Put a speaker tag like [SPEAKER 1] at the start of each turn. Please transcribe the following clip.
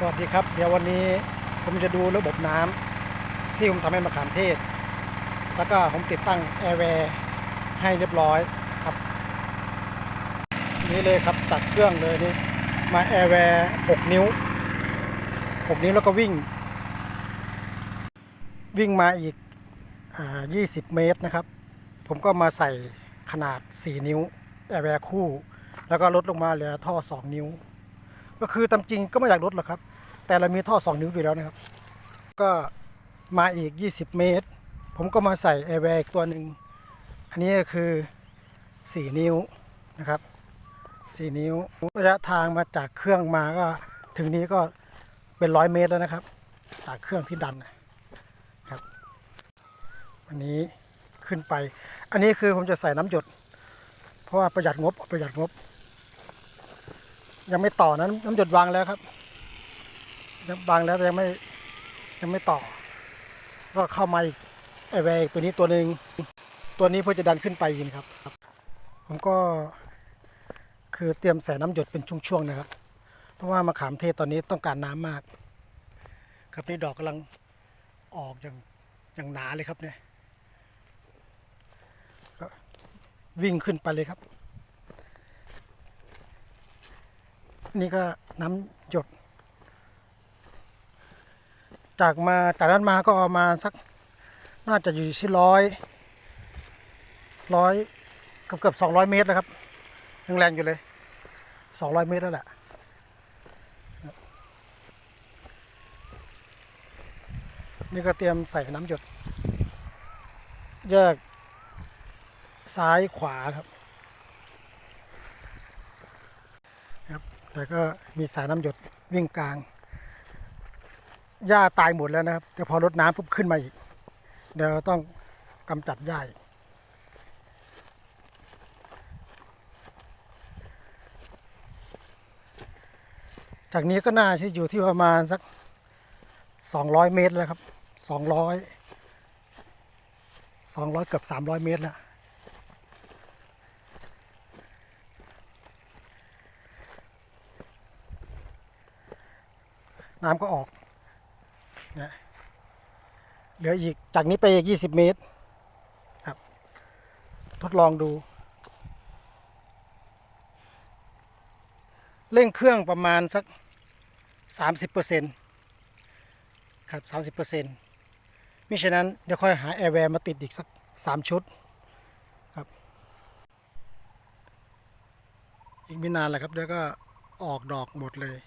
[SPEAKER 1] สวัสดีครับ เดี๋ยววันนี้ผมจะดูระบบน้ำที่ผมทำให้มะขามเทศ แล้วก็ผมติดตั้งแอร์แวร์ให้เรียบร้อยครับ นี่เลยครับตัดเครื่องเลยนี่มาแอร์แวร์6นิ้ว 6 นิ้วแล้วก็วิ่ง วิ่งมาอีกอ่า20เมตรนะครับ ผมก็มาใส่ขนาด 4 นิ้ว แอร์แวร์คู่ แล้วก็ลดลงมาเหลือท่อ 2 นิ้ว ก็คือตามจริงก็ไม่อยากลดหรอกครับ แต่เรามีท่อ 2 นิ้วอยู่แล้วนะครับ ก็มาอีก 20 เมตร ผมก็มาใส่แอร์แวร์อีกตัวหนึ่ง อันนี้ก็คือ 4 นิ้วนะครับ 4 นิ้วระยะทางมาจากเครื่องมาก็ถึงนี้ก็เป็นร้อยเมตรแล้วนะครับ จากเครื่องที่ดันนะครับ อันนี้ขึ้นไป อันนี้คือผมจะใส่น้ำหยด เพราะว่าประหยัดงบประหยัดงบ ยังไม่ต่อนะน้ำหยดวางแล้วครับยังวางแล้วแต่ยังไม่ยังไม่ต่อ ก็เข้ามาอีกไอแวร์อีกตัวนี้ตัวหนึ่งตัวนี้เพื่อจะดันขึ้นไปยินครับครับผมก็คือเตรียมใส่น้ำหยดเป็นช่วงๆนะครับ เพราะว่ามะขามเทศตอนนี้ต้องการน้ำมาก ครับนี่ดอกกำลังออกอย่างอย่างหนาเลยครับเนี่ยก็วิ่งขึ้นไปเลยครับ นี่ก็น้ำหยด จากมาจากนั้นมาก็ประมาณสักน่าจะอยู่ที่ร้อยร้อยเกือบเกือบสองร้อยเมตรแล้วครับยังแรงอยู่เลยสองร้อยเมตรแล้วแหละนี่ก็เตรียมใส่น้ำหยด แยกซ้ายขวาครับ แล้วก็มีสายน้ำหยดวิ่งกลาง หญ้าตายหมดแล้วนะครับ แต่พอรดน้ำปุ๊บขึ้นมาอีก เดี๋ยวต้องกำจัดหญ้าจากนี้ก็น่าจะอยู่ที่ประมาณสัก 200 เมตรแล้วครับ 200 200 เกือบ 300 เมตรแล้ว น้ำก็ออกนะเหลืออีกจากนี้ไปอีก20เมตรครับ ทดลองดู เร่งเครื่องประมาณสัก30%ครับ30%มิฉะนั้นเดี๋ยวค่อยหาแอร์แวร์มาติดอีกสัก3ชุดครับ อีกไม่นานแหละครับเดี๋ยวก็ออกดอกหมดเลย